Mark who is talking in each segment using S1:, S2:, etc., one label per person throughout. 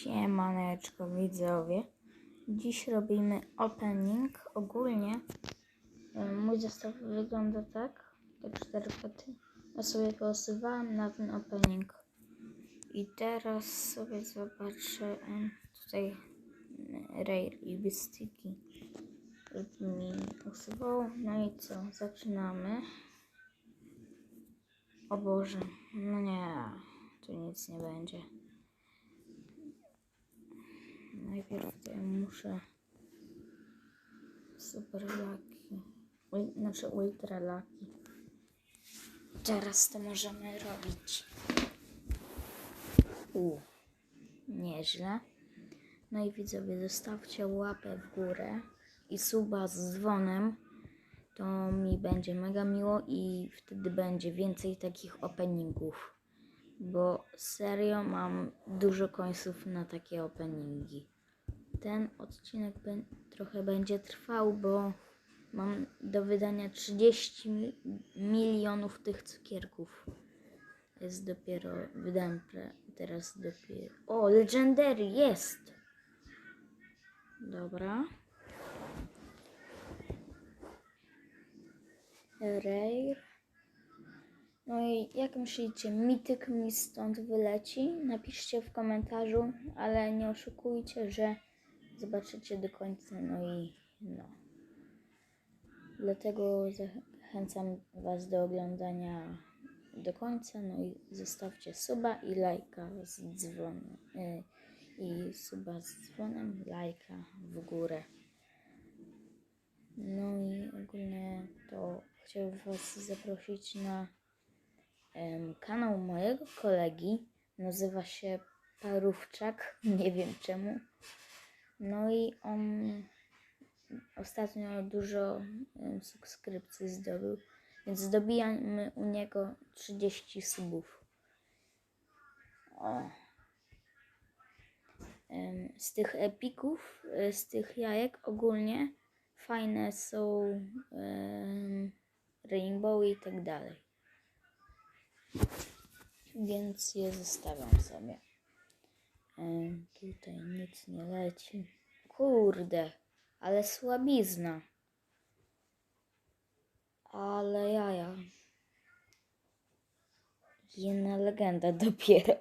S1: Siemaneczko widzowie. Dziś robimy opening. Ogólnie e, mój zestaw wygląda tak. Te cztery pety. Ja sobie posyłałem na ten opening. I teraz sobie zobaczę tutaj mm, Rare i Bystiki mi usuwało. No i co? Zaczynamy. O Boże, no nie, tu nic nie będzie. Najpierw muszę super laki, znaczy ultra laki. Teraz to możemy robić. U, nieźle. No i widzowie, zostawcie łapę w górę i suba z dzwonem. To mi będzie mega miło i wtedy będzie więcej takich openingów. Bo serio mam dużo końców na takie openingi. Ten odcinek trochę będzie trwał, bo mam do wydania 30 mi- milionów tych cukierków. Jest dopiero, wydałem pre, teraz dopiero. O, Legendary jest! Dobra. Rare. No i jak myślicie, mityk mi stąd wyleci? Napiszcie w komentarzu, ale nie oszukujcie, że zobaczycie do końca. No i no. Dlatego zachęcam Was do oglądania do końca. No i zostawcie suba i lajka z dzwonem. y, I suba z dzwonem, lajka w górę. No i ogólnie to chciałbym Was zaprosić na em, kanał mojego kolegi. Nazywa się Parówczak. Nie wiem czemu. No i on ostatnio dużo subskrypcji zdobył, więc dobijamy u niego 30 subów. O. Z tych epików, y, z tych jajek ogólnie fajne są em, rainbow i tak dalej. Więc je zostawiam sobie. Em, tutaj nic nie leci. Kurde, ale słabizna. Ale jaja. Jedna legenda dopiero.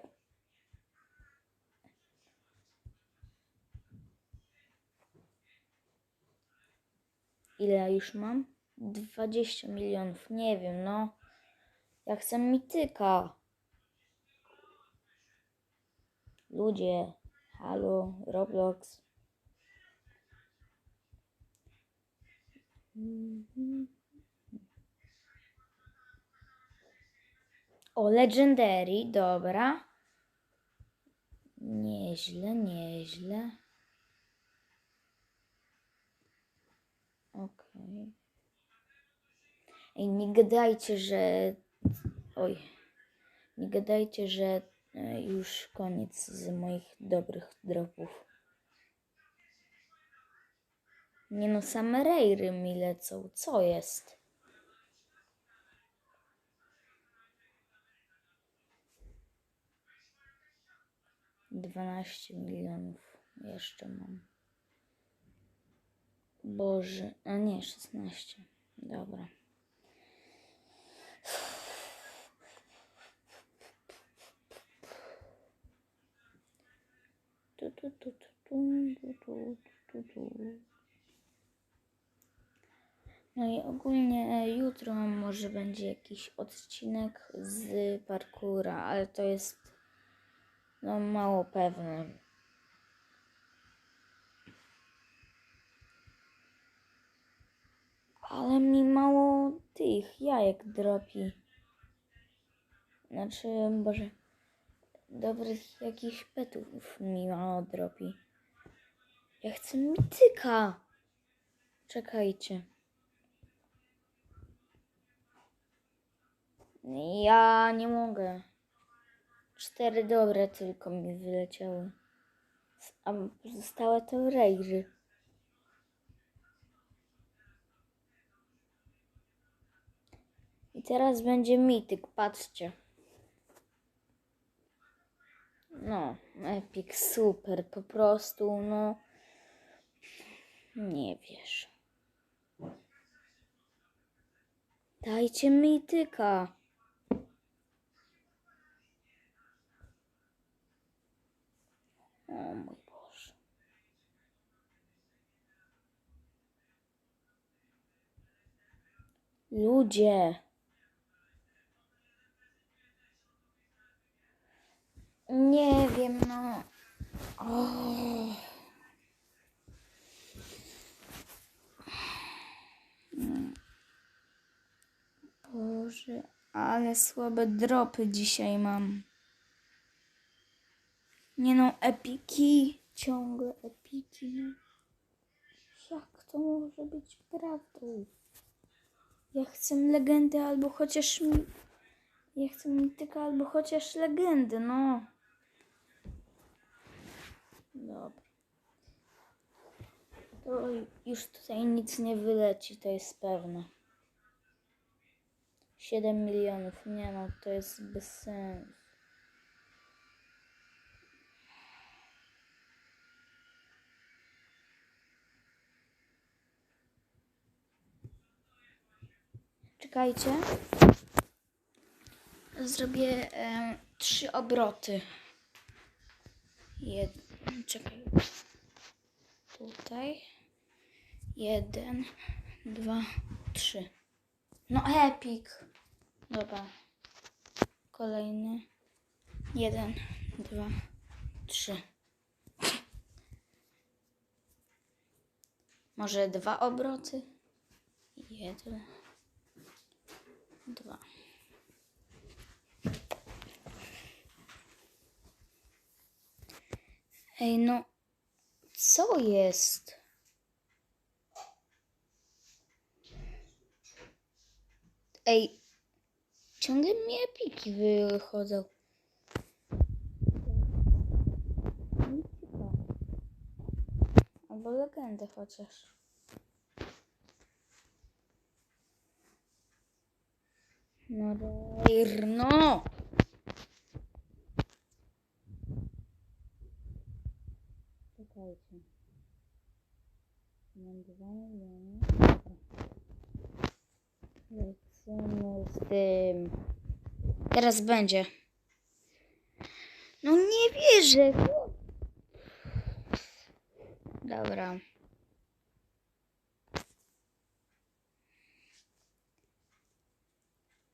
S1: Ile już mam? 20 milionów. Nie wiem, no. Ja chcę mityka. Ludzie. Halo, Roblox. O, Legendary, dobra. Nieźle, nieźle. Okej. Ej, nie gadajcie, że... Oj. Nie gadajcie, że już koniec z moich dobrych dropów. Nie no, same rejry mi lecą. Co jest? Dwanaście milionów jeszcze mam. Boże, a nie, 16. Dobra. tu, tu, tu, tu, tu, tu, tu. No i ogólnie e, jutro może będzie jakiś odcinek z parkura, ale to jest no mało pewne. Ale mi mało tych jajek dropi. Znaczy, Boże dobrych jakichś petów mi mało dropi. Ja chcę mityka. Czekajcie. Ja nie mogę. Cztery dobre tylko mi wyleciały. A pozostałe to rejry. I teraz będzie mityk, patrzcie. No, Epic, super, po prostu, no. Nie wiesz. Dajcie mi tyka. O mój Boże. Ludzie. Nie wiem, no. Boże, ale słabe dropy dzisiaj mam. Nie no, epiki. Ciągle epiki. No. Jak to może być prawdą? Ja chcę legendy albo chociaż mi... Ja chcę mityka albo chociaż legendy, no. Dobra. To już tutaj nic nie wyleci, to jest pewne. 7 milionów, nie no, to jest bez sensu. Czekajcie. Zrobię em, trzy obroty. Jed... Czekaj. Tutaj. Jeden, dwa, trzy. No epic. Dobra. Kolejny. Jeden, dwa, trzy. Może dwa obroty? Jeden, dwa. Ej, no. Co jest? Ej, ciągle mi epiki wychodzą. Albo legendę chociaż. No, no! Czekajcie. Mam miliony. Lecimy z tym. Teraz będzie. No nie wierzę. Dobra.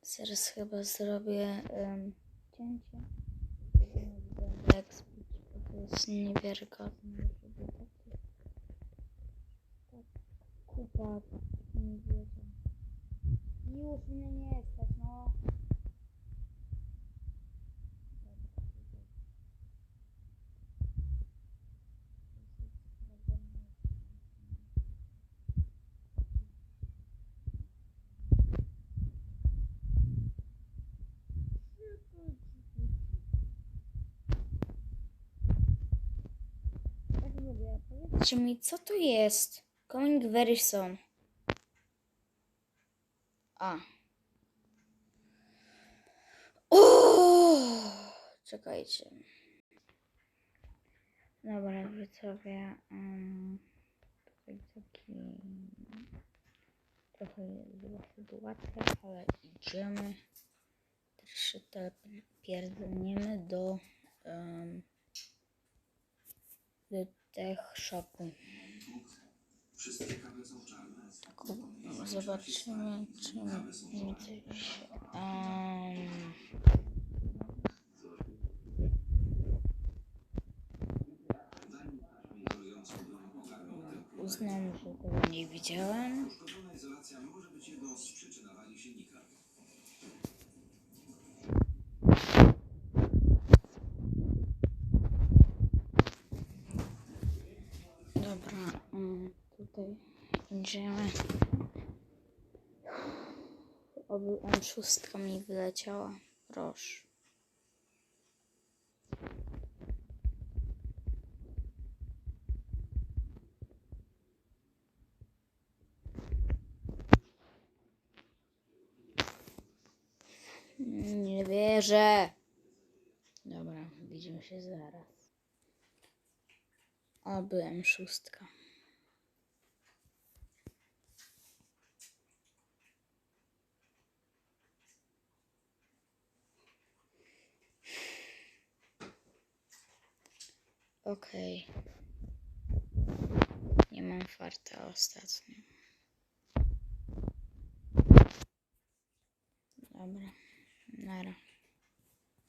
S1: Zaraz chyba zrobię um, cięcie. Jak speech, bo to jest niewiarygodne. żeby takie- Tak, kupa, nie wierzę. Już mnie nie stać, no. Tak mówię, Powiedzcie mi, co to jest? Coming very soon. A. O! Czekajcie. Dobra, widzowie. Um, taki trochę zła sytuacja, ale idziemy. Też się pierdolniemy do um, do tech shopu. Zobaczymy, czy mi coś. Um, On szóstka mi wyleciała. Proszę. Nie wierzę. Dobra, widzimy się zaraz. Oby M6. Okej. Okay. Nie mam farta ostatnio. Dobra. Nara.